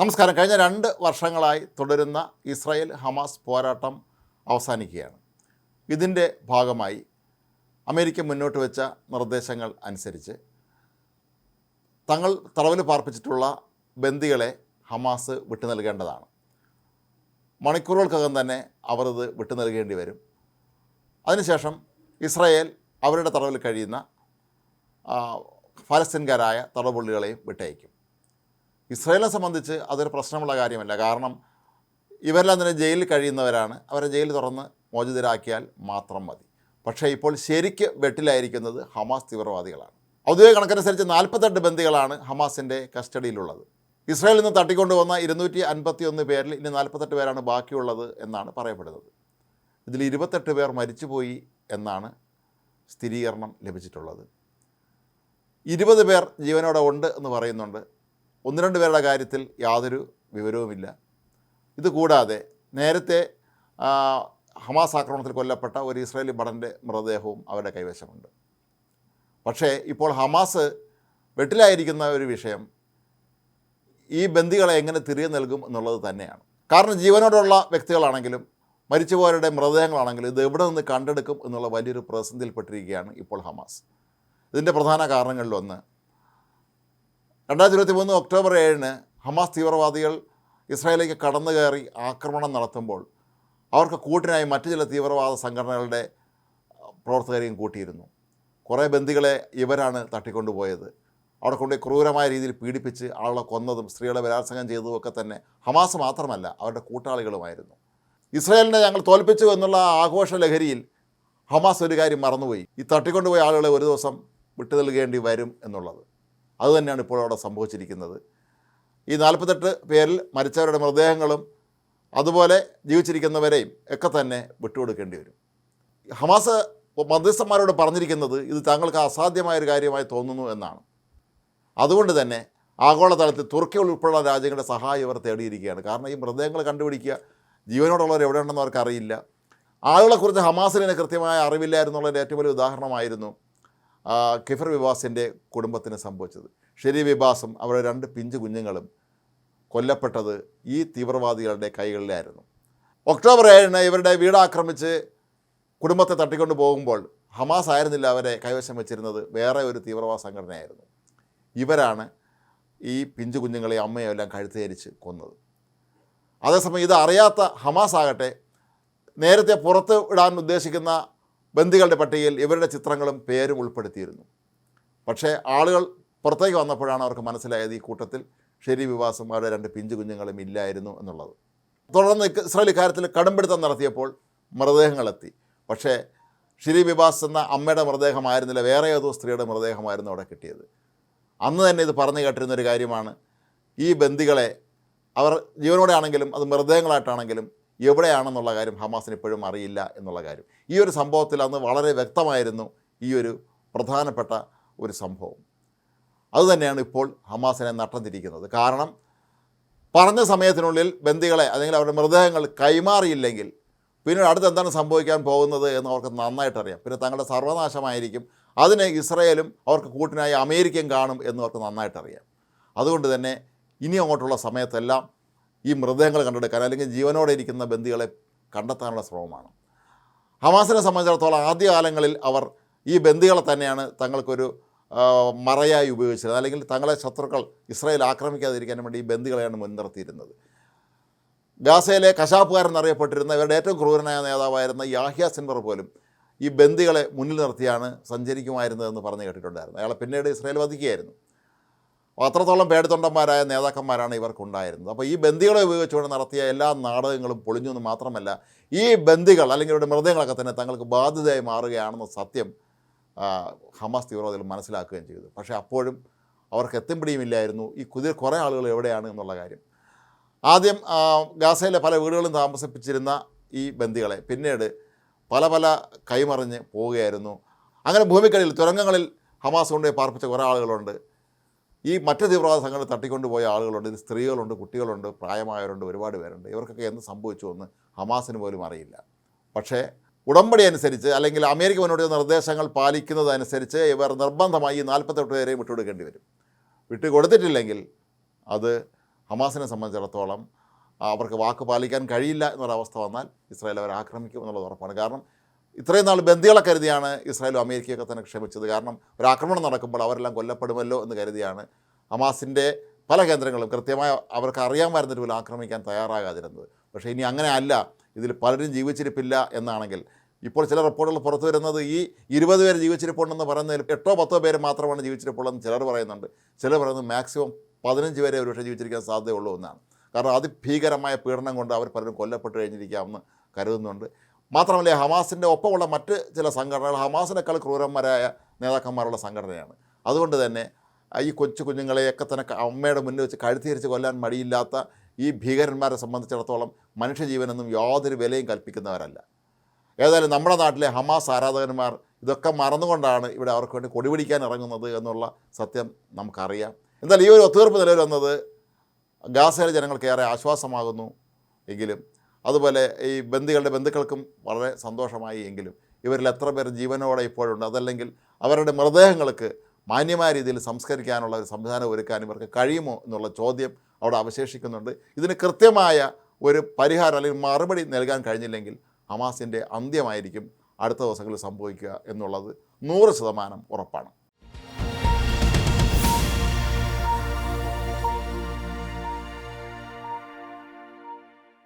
നമസ്കാരം. കഴിഞ്ഞ രണ്ട് വർഷങ്ങളായി തുടരുന്ന ഇസ്രായേൽ ഹമാസ് പോരാട്ടം അവസാനിക്കുകയാണ്. ഇതിന്റെ ഭാഗമായി അമേരിക്ക മുന്നോട്ട് വെച്ച നിർദ്ദേശങ്ങൾ അനുസരിച്ച് തങ്ങൾ തടവിൽ പാർപ്പിച്ചിട്ടുള്ള ബന്ദികളെ ഹമാസ് വിട്ടു നൽകേണ്ടതാണ് മണിക്കൂറുകൾക്കകം തന്നെ അവർ അത് വിട്ടു നൽകേണ്ടി വരും. അതിനുശേഷം ഇസ്രായേൽ അവരുടെ തടവിൽ കഴിയുന്ന ഫലസ്തീൻകാരായ തടവുള്ളികളെയും വിട്ടയക്കും. ഇസ്രായേലിനെ സംബന്ധിച്ച് അതൊരു പ്രശ്നമുള്ള കാര്യമല്ല. കാരണം ഇവരെല്ലാം തന്നെ ജയിലിൽ കഴിയുന്നവരാണ്. അവരെ ജയിൽ തുറന്ന് മോചിതരാക്കിയാൽ മാത്രം മതി. പക്ഷേ ഇപ്പോൾ ശരിക്ക് വെട്ടിലായിരിക്കുന്നത് ഹമാസ് തീവ്രവാദികളാണ്. ഔദ്യോഗിക കണക്കനുസരിച്ച് നാൽപ്പത്തെട്ട് ബന്ദികളാണ് ഹമാസിന്റെ കസ്റ്റഡിയിലുള്ളത്. ഇസ്രായേലിൽ നിന്ന് തട്ടിക്കൊണ്ടുവന്ന ഇരുന്നൂറ്റി അൻപത്തി ഒന്ന് പേരിൽ ഇനി നാൽപ്പത്തെട്ട് പേരാണ് ബാക്കിയുള്ളത് എന്നാണ് പറയപ്പെടുന്നത്. ഇതിൽ ഇരുപത്തെട്ട് പേർ മരിച്ചുപോയി എന്നാണ് സ്ഥിരീകരണം ലഭിച്ചിട്ടുള്ളത്. ഇരുപത് പേർ ജീവനോടെ ഉണ്ട് എന്ന് പറയുന്നുണ്ട്. ഒന്ന് രണ്ട് പേരുടെ കാര്യത്തിൽ യാതൊരു വിവരവുമില്ല. ഇതുകൂടാതെ നേരത്തെ ഹമാസ് ആക്രമണത്തിൽ കൊല്ലപ്പെട്ട ഒരു ഇസ്രായേലി ഭടന്റെ മൃതദേഹവും അവരുടെ കൈവശമുണ്ട്. പക്ഷേ ഇപ്പോൾ ഹമാസ് വെട്ടിലായിരിക്കുന്ന ഒരു വിഷയം ഈ ബന്ദികളെ എങ്ങനെ തിരികെ നൽകും എന്നുള്ളത് തന്നെയാണ്. കാരണം ജീവനോടുള്ള വ്യക്തികളാണെങ്കിലും മരിച്ചുപോയവരുടെ മൃതദേഹങ്ങളാണെങ്കിലും ഇത് എവിടെ നിന്ന് കണ്ടെടുക്കും എന്നുള്ള വലിയൊരു പ്രതിസന്ധിയിൽപ്പെട്ടിരിക്കുകയാണ് ഇപ്പോൾ ഹമാസ്. ഇതിന്റെ പ്രധാന കാരണങ്ങളിലൊന്ന് രണ്ടായിരത്തി ഇരുപത്തി മൂന്ന് ഒക്ടോബർ ഏഴിന് ഹമാസ് തീവ്രവാദികൾ ഇസ്രായേലിലേക്ക് കടന്നു കയറി ആക്രമണം നടത്തുമ്പോൾ അവർക്ക് കൂട്ടിനായി മറ്റു ചില തീവ്രവാദ സംഘടനകളുടെ പ്രവർത്തകരെയും കൂട്ടിയിരുന്നു. കുറേ ബന്ദികളെ ഇവരാണ് തട്ടിക്കൊണ്ടുപോയത്. അവിടെ കൊണ്ട് ക്രൂരമായ രീതിയിൽ പീഡിപ്പിച്ച് ആളുകളെ കൊന്നതും സ്ത്രീകളെ ബലാത്സംഗം ചെയ്തതും ഒക്കെ തന്നെ ഹമാസ് മാത്രമല്ല അവരുടെ കൂട്ടാളികളുമായിരുന്നു. ഇസ്രായേലിനെ ഞങ്ങൾ തോൽപ്പിച്ചു എന്നുള്ള ആഘോഷ ലഹരിയിൽ ഹമാസ് ഒരു കാര്യം മറന്നുപോയി. ഈ തട്ടിക്കൊണ്ടുപോയ ആളുകളെ ഒരു ദിവസം വിട്ടു നൽകേണ്ടി വരും എന്നുള്ളത്. അതുതന്നെയാണ് ഇപ്പോൾ അവിടെ സംഭവിച്ചിരിക്കുന്നത്. ഈ നാൽപ്പത്തെട്ട് പേരിൽ മരിച്ചവരുടെ മൃതദേഹങ്ങളും അതുപോലെ ജീവിച്ചിരിക്കുന്നവരെയും ഒക്കെ തന്നെ വിട്ടുകൊടുക്കേണ്ടി വരും. ഹമാസ് മധ്യസ്ഥന്മാരോട് പറഞ്ഞിരിക്കുന്നത് ഇത് താങ്കൾക്ക് അസാധ്യമായൊരു കാര്യമായി തോന്നുന്നു എന്നാണ്. അതുകൊണ്ട് തന്നെ ആഗോളതലത്തിൽ തുർക്കി ഉൾപ്പെടെയുള്ള രാജ്യങ്ങളുടെ സഹായം ഇവർ തേടിയിരിക്കുകയാണ്. കാരണം ഈ മൃതദേഹങ്ങൾ കണ്ടുപിടിക്കുക ജീവനോടുള്ളവർ എവിടെയുണ്ടെന്ന് അവർക്ക് അറിയില്ല ആളുകളെക്കുറിച്ച് ഹമാസിന് കൃത്യമായ അറിവില്ലായിരുന്നുള്ളതിന്റെ ഏറ്റവും വലിയ ഉദാഹരണമായിരുന്നു. കിഫർ വിവാസിന്റെ കുടുംബത്തിന് സംഭവിച്ചത്. ഷെരി വിബാസും അവരുടെ രണ്ട് പിഞ്ചു കുഞ്ഞുങ്ങളും കൊല്ലപ്പെട്ടത് ഈ തീവ്രവാദികളുടെ കൈകളിലായിരുന്നു. ഒക്ടോബർ ഏഴിന് ഇവരുടെ വീട് ആക്രമിച്ച് കുടുംബത്തെ തട്ടിക്കൊണ്ടു പോകുമ്പോൾ ഹമാസ് ആയിരുന്നില്ല അവരെ കൈവശം വെച്ചിരുന്നത് വേറെ ഒരു തീവ്രവാദ സംഘടനയായിരുന്നു. ഇവരാണ് ഈ പിഞ്ചു കുഞ്ഞുങ്ങളെ അമ്മയെ എല്ലാം കഴുത്തേരിച്ച് കൊന്നത്. അതേസമയം ഇത് അറിയാത്ത ഹമാസ് ആകട്ടെ നേരത്തെ പുറത്ത് ഇടാൻ ഉദ്ദേശിക്കുന്ന ബന്ദികളുടെ പട്ടികയിൽ ഇവരുടെ ചിത്രങ്ങളും പേരും ഉൾപ്പെടുത്തിയിരുന്നു. പക്ഷേ ആളുകൾ പുറത്തേക്ക് വന്നപ്പോഴാണ് അവർക്ക് മനസ്സിലായത് ഈ കൂട്ടത്തിൽ ഷെരി വിവാസന്മാരുടെ രണ്ട് പിഞ്ചു കുഞ്ഞുങ്ങളും ഇല്ലായിരുന്നു എന്നുള്ളത്. തുടർന്ന് ഇസ്രായേൽ ഇക്കാര്യത്തിൽ കടുംപിടുത്തം നടത്തിയപ്പോൾ മൃതദേഹങ്ങളെത്തി. പക്ഷേ ഷിരി വിവാസ് എന്ന അമ്മയുടെ മൃതദേഹമായിരുന്നില്ല വേറെ ഏതോ സ്ത്രീയുടെ മൃതദേഹമായിരുന്നു അവിടെ കിട്ടിയത്. അന്ന് തന്നെ ഇത് പറഞ്ഞു കേട്ടിരുന്ന ഒരു കാര്യമാണ് ഈ ബന്ദികളെ അവർ ജീവനോടെ ആണെങ്കിലും അത് മൃതദേഹങ്ങളായിട്ടാണെങ്കിലും എവിടെയാണെന്നുള്ള കാര്യം ഹമാസിന് ഇപ്പോഴും അറിയില്ല എന്നുള്ള കാര്യം. ഈ ഒരു സംഭവത്തിൽ അന്ന് വളരെ വ്യക്തമായിരുന്നു ഈ ഒരു പ്രധാനപ്പെട്ട ഒരു സംഭവം. അതുതന്നെയാണ് ഇപ്പോൾ ഹമാസിനെ നട്ടം തിരിക്കുന്നത് കാരണം പറഞ്ഞ സമയത്തിനുള്ളിൽ ബന്ദികളെ അല്ലെങ്കിൽ അവരുടെ മൃതദേഹങ്ങൾ കൈമാറിയില്ലെങ്കിൽ പിന്നീട് അടുത്ത് എന്താണ് സംഭവിക്കാൻ പോകുന്നത് എന്ന് അവർക്ക് നന്നായിട്ട് അറിയാം പിന്നെ തങ്ങളുടെ സർവനാശമായിരിക്കും. അതിന് ഇസ്രയേലും അവർക്ക് കൂട്ടിനായി അമേരിക്കയും കാണും എന്ന് അവർക്ക് നന്നായിട്ട് അറിയാം അതുകൊണ്ട് തന്നെ ഇനി അങ്ങോട്ടുള്ള സമയത്തെല്ലാം ഈ മൃതദേഹങ്ങൾ കണ്ടെടുക്കാൻ അല്ലെങ്കിൽ ജീവനോടെ ഇരിക്കുന്ന ബന്ദികളെ കണ്ടെത്താനുള്ള ശ്രമമാണ്. ഹമാസിനെ സംബന്ധിച്ചിടത്തോളം ആദ്യകാലങ്ങളിൽ അവർ ഈ ബന്ദികളെ തന്നെയാണ് തങ്ങൾക്കൊരു മറയായി ഉപയോഗിച്ചത്. അല്ലെങ്കിൽ തങ്ങളെ ശത്രുക്കൾ ഇസ്രായേൽ ആക്രമിക്കാതിരിക്കാൻ വേണ്ടി ഈ ബന്ദികളെയാണ് മുൻനിർത്തിയിരുന്നത്. ഗാസയിലെ കശാപ്പുകാരൻ എന്നറിയപ്പെട്ടിരുന്ന ഇവരുടെ ഏറ്റവും ക്രൂരനായ നേതാവായിരുന്ന യാഹ്യ സിൻവർ പോലും ഈ ബന്ദികളെ മുന്നിൽ നിർത്തിയാണ് സഞ്ചരിക്കുമായിരുന്നതെന്ന് പറഞ്ഞു കേട്ടിട്ടുണ്ടായിരുന്നു. അയാളെ പിന്നീട് ഇസ്രായേൽ വധിക്കുകയായിരുന്നു. അത്രത്തോളം പേടിത്തൊണ്ടന്മാരായ നേതാക്കന്മാരാണ് ഇവർക്കുണ്ടായിരുന്നത്. അപ്പോൾ ഈ ബന്ദികളെ ഉപയോഗിച്ചുകൊണ്ട് നടത്തിയ എല്ലാ നാടകങ്ങളും പൊളിഞ്ഞു എന്ന് മാത്രമല്ല ഈ ബന്ദികൾ അല്ലെങ്കിൽ ഇവരുടെ മൃതദേഹങ്ങളൊക്കെ തന്നെ തങ്ങൾക്ക് ബാധ്യതയായി മാറുകയാണെന്ന സത്യം ഹമാസ് തീവ്രവാദികൾ മനസ്സിലാക്കുകയും ചെയ്തു. പക്ഷേ അപ്പോഴും അവർക്ക് എത്തും പിടിയുമില്ലായിരുന്നു ഈ കുതിർ കുറേ ആളുകൾ എവിടെയാണ് എന്നുള്ള കാര്യം. ആദ്യം ഗാസയിലെ പല വീടുകളും താമസിപ്പിച്ചിരുന്ന ഈ ബന്ദികളെ പിന്നീട് പല പല കൈമറിഞ്ഞ് പോവുകയായിരുന്നു. അങ്ങനെ ഭൂമിക്കടിയിൽ തുരങ്കങ്ങളിൽ ഹമാസ് കൊണ്ടുപോയി പാർപ്പിച്ച കുറേ ആളുകളുണ്ട്. ഈ മറ്റ് തീവ്രവാദ സംഘടന തട്ടിക്കൊണ്ടുപോയ ആളുകളുണ്ട് സ്ത്രീകളുണ്ട് കുട്ടികളുണ്ട് പ്രായമായവരുണ്ട് ഒരുപാട് പേരുണ്ട്. ഇവർക്കൊക്കെ എന്ത് സംഭവിച്ചു എന്ന് ഹമാസിന് പോലും അറിയില്ല. പക്ഷേ ഉടമ്പടി അനുസരിച്ച് അല്ലെങ്കിൽ അമേരിക്ക മുന്നോട്ട് നിർദ്ദേശങ്ങൾ പാലിക്കുന്നതനുസരിച്ച് ഇവർ നിർബന്ധമായി നാൽപ്പത്തെട്ട് പേരെയും വിട്ടുകൊടുക്കേണ്ടി വരും. വിട്ടുകൊടുത്തിട്ടില്ലെങ്കിൽ അത് ഹമാസിനെ സംബന്ധിച്ചിടത്തോളം അവർക്ക് വാക്ക് പാലിക്കാൻ കഴിയില്ല എന്നൊരവസ്ഥ വന്നാൽ ഇസ്രായേൽ അവരെ ആക്രമിക്കും എന്നുള്ളത് ഉറപ്പാണ്. കാരണം ഇത്രയും നാൾ ബന്ദികളെ കരുതിയാണ് ഇസ്രായേലും അമേരിക്കയൊക്കെ തന്നെ ക്ഷമിച്ചത് കാരണം ഒരു ആക്രമണം നടക്കുമ്പോൾ അവരെല്ലാം കൊല്ലപ്പെടുമല്ലോ എന്ന് കരുതിയാണ് അമാസിന്റെ പല കേന്ദ്രങ്ങളും കൃത്യമായി അവർക്ക് അറിയാൻ വരുന്നൊരു പോലും ആക്രമിക്കാൻ തയ്യാറാകാതിരുന്നത്. പക്ഷേ ഇനി അങ്ങനെ അല്ല. ഇതിൽ പലരും ജീവിച്ചിരിപ്പില്ല എന്നാണെങ്കിൽ ഇപ്പോൾ ചില റിപ്പോർട്ടുകൾ പുറത്തു വരുന്നത് ഈ ഇരുപത് പേര് ജീവിച്ചിരിപ്പുണ്ടെന്ന് പറയുന്നതിൽ എട്ടോ പത്തോ പേര് മാത്രമാണ് ജീവിച്ചിരിപ്പുള്ളതെന്ന് ചിലർ പറയുന്നുണ്ട്. ചിലർ പറയുന്നത് മാക്സിമം പതിനഞ്ച് പേരെ ഒരുപക്ഷെ ജീവിച്ചിരിക്കാൻ സാധ്യതയുള്ളൂ എന്നാണ്. കാരണം അതിഭീകരമായ പീഡനം കൊണ്ട് അവർ പലരും കൊല്ലപ്പെട്ട് കഴിഞ്ഞിരിക്കാമെന്ന് കരുതുന്നുണ്ട്. മാത്രമല്ല ഹമാസിന്റെ ഒപ്പമുള്ള മറ്റ് ചില സംഘടനകൾ ഹമാസിനേക്കാൾ ക്രൂരന്മാരായ നേതാക്കന്മാരുള്ള സംഘടനയാണ്. അതുകൊണ്ട് തന്നെ ഈ കൊച്ചു കുഞ്ഞുങ്ങളെയൊക്കെ തന്നെ അമ്മയുടെ മുന്നിൽ വെച്ച് കഴുത്തിരിച്ച് കൊല്ലാൻ മടിയില്ലാത്ത ഈ ഭീകരന്മാരെ സംബന്ധിച്ചിടത്തോളം മനുഷ്യജീവനൊന്നും യാതൊരു വിലയും കൽപ്പിക്കുന്നവരല്ല. ഏതായാലും നമ്മുടെ നാട്ടിലെ ഹമാസ് ആരാധകന്മാർ ഇതൊക്കെ മറന്നുകൊണ്ടാണ് ഇവിടെ അവർക്ക് വേണ്ടി കൊടിപിടിക്കാൻ ഇറങ്ങുന്നത് എന്നുള്ള സത്യം നമുക്കറിയാം. എന്നാൽ ഈ ഒരു ഒത്തീർപ്പ് നിലവിൽ വന്നത് ഗാസയിലെ ജനങ്ങൾക്ക് ഏറെ ആശ്വാസമാകുന്നു. എങ്കിലും അതുപോലെ ഈ ബന്ദികളുടെ ബന്ധുക്കൾക്കും വളരെ സന്തോഷമായി എങ്കിലും ഇവരിൽ എത്ര പേർ ജീവനോടെ ഇപ്പോഴുണ്ട്? അതല്ലെങ്കിൽ അവരുടെ മൃതദേഹങ്ങൾക്ക് മാന്യമായ രീതിയിൽ സംസ്കരിക്കാനുള്ള ഒരു സംവിധാനം ഒരുക്കാൻ ഇവർക്ക് കഴിയുമോ എന്നുള്ള ചോദ്യം അവിടെ അവശേഷിക്കുന്നുണ്ട്. ഇതിന് കൃത്യമായ ഒരു പരിഹാരം അല്ലെങ്കിൽ മറുപടി നൽകാൻ കഴിഞ്ഞില്ലെങ്കിൽ ഹമാസിന്റെ അന്ത്യമായിരിക്കും അടുത്ത ദിവസങ്ങളിൽ സംഭവിക്കുക എന്നുള്ളത് നൂറ് ശതമാനം ഉറപ്പാണ്.